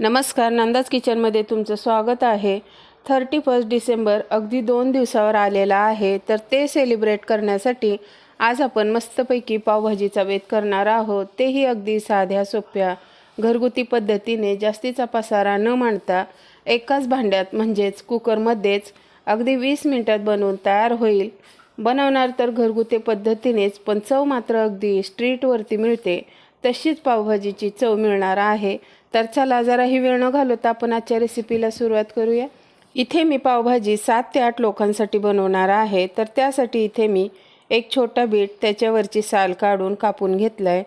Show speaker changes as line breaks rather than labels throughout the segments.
नमस्कार नंदाज किचनमध्ये तुमचं स्वागत आहे. थर्टी फर्स्ट डिसेंबर अगदी दोन दिवसावर आलेला आहे. तर ते सेलिब्रेट करण्यासाठी आज आपण मस्तपैकी पावभाजीचा वेध करणार आहोत. तेही अगदी साध्या सोप्या घरगुती पद्धतीने जास्तीचा पसारा न मांडता एकाच भांड्यात म्हणजेच कुकरमध्येच अगदी वीस मिनिटात बनवून तयार होईल. बनवणार तर घरगुती पद्धतीनेच पण चव मात्र अगदी स्ट्रीटवरती मिळते. तशीच पावभाजीची चव मिळणार आहे. तर चला जरा ही वेळ न घालवता आपण आजच्या रेसिपीला सुरुवात करूया. इथे मी पावभाजी सात ते आठ लोकांसाठी बनवणार आहे. तर त्यासाठी इथे मी एक छोटा बीट त्याच्यावरची साल काढून कापून घेतला आहे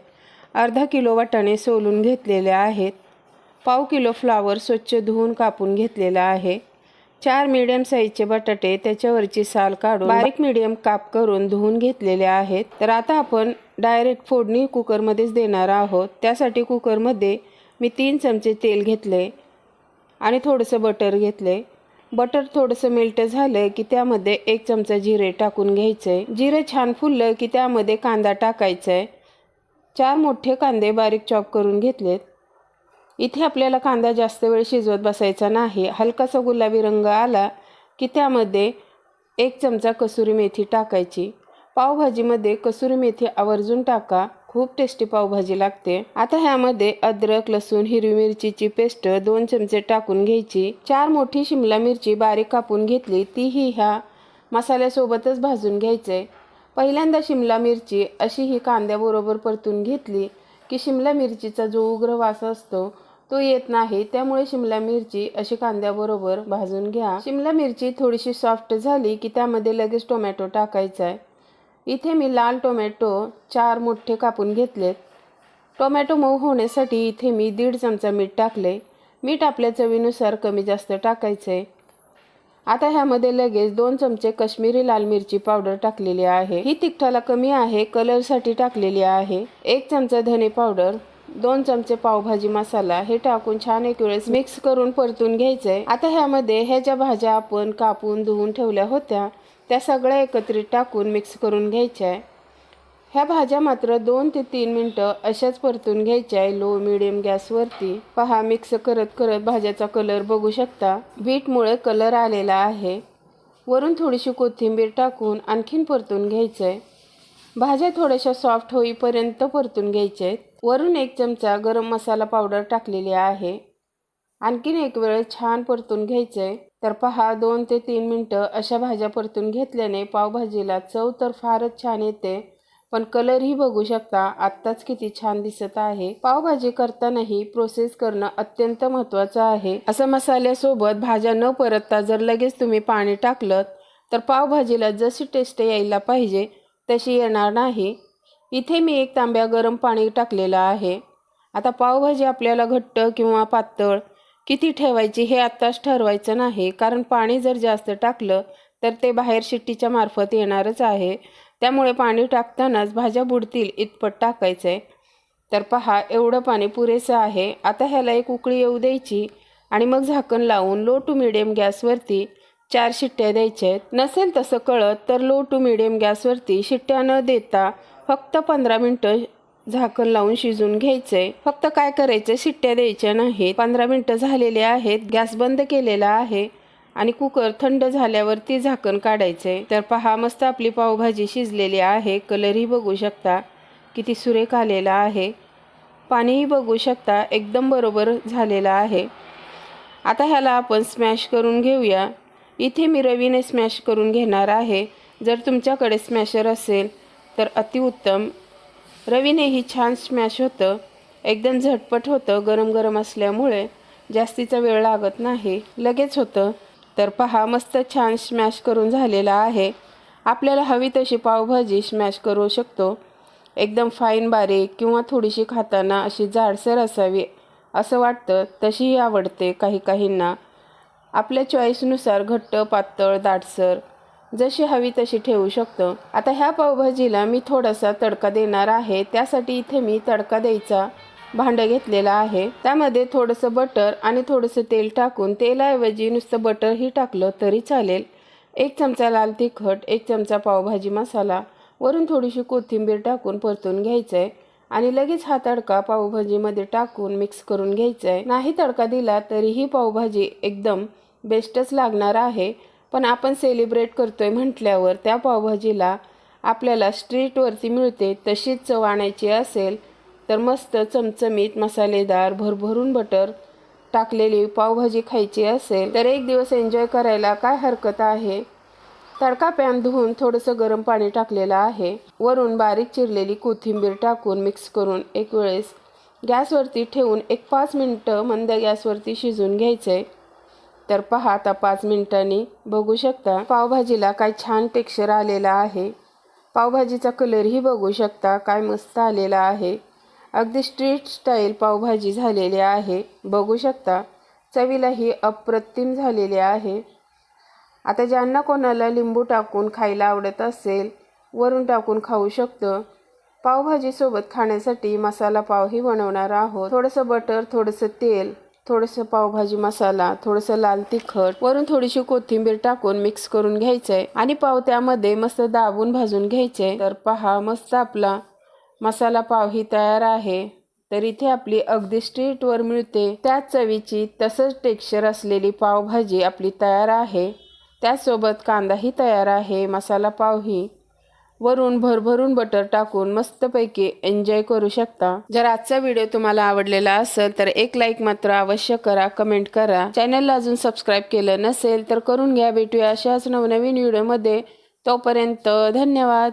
अर्धा किलो वाटाणे सोलून घेतलेले आहेत. पाव किलो फ्लावर स्वच्छ धुवून कापून घेतलेला आहे. चार मीडियम साईजचे बटाटे त्याच्यावरची साल काढून बारीक मीडियम काप करून धुवून घेतलेले आहेत. तर आता आपण डायरेक्ट फोडणी कुकरमध्येच देणार आहोत. त्यासाठी कुकरमध्ये मी तीन चमचे तेल घेतले आणि थोडंसं बटर घेतले. बटर थोडंसं मेल्ट झालं की त्यामध्ये एक चमचा जिरे टाकून घ्यायचं. आहे जिरे छान फुललं की त्यामध्ये कांदा टाकायचा आहे चार मोठे कांदे बारीक चॉप करून घेतलेत. इथे आपल्याला कांदा जास्त वेळ शिजवत बसायचा नाही. हलकासा गुलाबी रंग आला की त्यामध्ये एक चमचा कसुरी मेथी टाकायची. पावभाजीमध्ये कसुरी मेथी आवर्जून टाका. खूप टेस्टी पावभाजी लागते. आता ह्यामध्ये अद्रक लसूण हिरवी मिरचीची पेस्ट दोन चमचे टाकून घ्यायची. चार मोठी शिमला मिरची बारीक कापून घेतली. तीही ह्या मसाल्यासोबतच भाजून घ्यायचे. पहिल्यांदा शिमला मिरची अशी ही कांद्याबरोबर परतून घेतली. की शिमला मिरचीचा जो उग्र वास असतो तो येत नाही. त्यामुळे शिमला मिरची अशी कांद्याबरोबर भाजून घ्या. शिमला मिरची थोडीशी सॉफ्ट झाली की त्यामध्ये लगेच टोमॅटो टाकायचा आहे. इथे मी लाल टोमॅटो चार मोठे कापून घेतलेत. टोमॅटो मऊ होण्यासाठी इथे मी दीड चमचा मीठ टाकले. मीठ आपल्या चवीनुसार कमी जास्त टाकायचं आहे आता ह्यामध्ये लगेच दोन चमचे कश्मीरी लाल मिरची पावडर टाकलेली आहे. ही तिखटाला कमी आहे कलरसाठी टाकलेली आहे. एक चमचा धने पावडर दोन चमचे पावभाजी मसाला हे टाकून छान एक वेळेस मिक्स करून परतून घ्यायचंय. आता ह्यामध्ये ह्या ज्या भाज्या आपण कापून धुवून ठेवल्या होत्या त्या सगळ्या एकत्रित टाकून मिक्स करून घ्यायच्या आहे ह्या भाज्या मात्र दोन ते तीन मिनटं अशाच परतून घ्यायच्या आहे. लो मिडियम गॅसवरती पहा मिक्स करत करत भाज्याचा कलर बघू शकता. बीटमुळे कलर आलेला आहे. वरून थोडीशी कोथिंबीर टाकून आणखीन परतून घ्यायचं आहे. भाज्या थोड्याशा सॉफ्ट होईपर्यंत परतून घ्यायच्या आहेत. वरून एक चमचा गरम मसाला पावडर टाकलेली आहे. आणखीन एक वेळ छान परतून घ्यायचं आहे. तर पहा दोन ते तीन मिनटं अशा भाज्या परतून घेतल्याने पावभाजीला चव तर फारच छान येते. पण कलरही बघू शकता. आत्ताच किती छान दिसत आहे. पावभाजी करतानाही प्रोसेस करणं अत्यंत महत्त्वाचं आहे. असं मसाल्यासोबत भाज्या न परतता जर लगेच तुम्ही पाणी टाकलं तर पावभाजीला जशी टेस्ट यायला पाहिजे तशी येणार नाही. इथे मी एक तांब्या गरम पाणी टाकलेलं आहे. आता पावभाजी आपल्याला घट्ट किंवा पातळ किती ठेवायची हे आत्ताच ठरवायचं नाही. कारण पाणी जर जास्त टाकलं तर ते बाहेर शिट्टीच्या मार्फत येणारच आहे. त्यामुळे पाणी टाकतानाच भाज्या बुडतील इतपत टाकायचं आहे तर पहा एवढं पाणी पुरेसं आहे. आता ह्याला एक उकळी येऊ द्यायची आणि मग झाकण लावून लो टू मिडियम गॅसवरती चार शिट्ट्या द्यायच्या आहेत नसेल तसं कळत तर लो टू मिडियम गॅसवरती शिट्ट्या न देता फक्त पंधरा मिनटं झाकण लावून शिजून घ्यायचंय. फक्त काय करायचं? शिट्ट्या द्यायच्या नाहीत. पंधरा मिनटं झालेले आहेत. गॅस बंद केलेला आहे. आणि कुकर थंड झाल्यावरती झाकण काढायचे. तर पहा मस्त आपली पावभाजी शिजलेली आहे. कलरही बघू शकता. किती सुरेख आलेला आहे. पाणीही बघू शकता. एकदम बरोबर झालेलं आहे. आता ह्याला आपण स्मॅश करून घेऊया. इथे मी रवीने स्मॅश करून घेणार आहे. जर तुमच्याकडे स्मॅशर असेल तर अतिउत्तम रवीनेही छान स्मॅश होतं. एकदम झटपट होतं. गरम गरम असल्यामुळे जास्तीचा वेळ लागत नाही. लगेच होतं. तर पहा मस्त छान स्मॅश करून झालेला आहे. आपल्याला हवी तशी पावभाजी स्मॅश करू शकतो. एकदम फाईन बारीक किंवा थोडीशी खाताना अशी जाडसर असावी. असं वाटतं तशीही आवडते काही काहींना. आपल्या चॉईसनुसार घट्ट पातळ दाटसर जशी हवी तशी ठेवू शकतो. आता ह्या पावभाजीला मी थोडासा तडका देणार आहे. त्यासाठी इथे मी तडका द्यायचा. भांडं घेतलेलं आहे. त्यामध्ये थोडंसं बटर आणि थोडंसं तेल टाकून तेलाऐवजी नुसतं बटरही टाकलं तरी चालेल. एक चमचा लाल तिखट एक चमचा पावभाजी मसाला वरून थोडीशी कोथिंबीर टाकून परतून घ्यायचं आहे आणि लगेच हा तडका पावभाजीमध्ये टाकून मिक्स करून घ्यायचा आहे नाही तडका दिला तरीही पावभाजी एकदम बेस्टच लागणार आहे. पण आपण सेलिब्रेट करतोय म्हटल्यावर त्या पावभाजीला आपल्याला स्ट्रीटवरती मिळते तशीच चव आणायची असेल तर मस्त चमचमीत मसालेदार भरभरून बटर टाकलेली पावभाजी खायची असेल तर एक दिवस एन्जॉय करायला काय हरकत आहे? तडका पॅन धुवून थोडंसं गरम पाणी टाकलेलं आहे. वरून बारीक चिरलेली कोथिंबीर टाकून मिक्स करून एक वेळेस गॅसवरती ठेवून एक पाच मिनटं मंद गॅसवरती शिजून घ्यायचं आहे तर पहा आता पाच मिनिटांनी बघू शकता पावभाजीला काय छान टेक्स्चर आलेला आहे. पावभाजीचा कलरही बघू शकता काय मस्त आलेला आहे. अगदी स्ट्रीट स्टाईल पावभाजी झालेली आहे. बघू शकता चवीलाही अप्रतिम झालेली आहे. आता ज्यांना कोणाला लिंबू टाकून खायला आवडत असेल वरून टाकून खाऊ शकतं. पावभाजीसोबत खाण्यासाठी मसाला पावही बनवणार आहोत. थोडंसं बटर थोडंसं तेल थोडंसं पावभाजी मसाला थोडंसं लाल तिखट वरून थोडीशी कोथिंबीर टाकून मिक्स करून घ्यायचंय. आणि पाव त्यामध्ये मस्त दाबून भाजून घ्यायचे तर पहा मस्त आपला मसाला पाव ही तयार आहे. तर इथे आपली अगदी स्ट्रीटवर मिळते. त्याच चवीची तसंच टेक्स्चर असलेली पावभाजी आपली तयार आहे. त्याचसोबत कांदाही तयार आहे. मसाला पावही वरून भरभरून बटर टाकून मस्तपैकी एन्जॉय करू शकता. जर आजचा व्हिडिओ तुम्हाला आवडलेला असेल तर एक लाईक मात्र अवश्य करा. कमेंट करा. चॅनलला अजून सबस्क्राईब केलं नसेल तर करून घ्या. भेटूया अशाच नवनवीन व्हिडिओमध्ये तोपर्यंत धन्यवाद.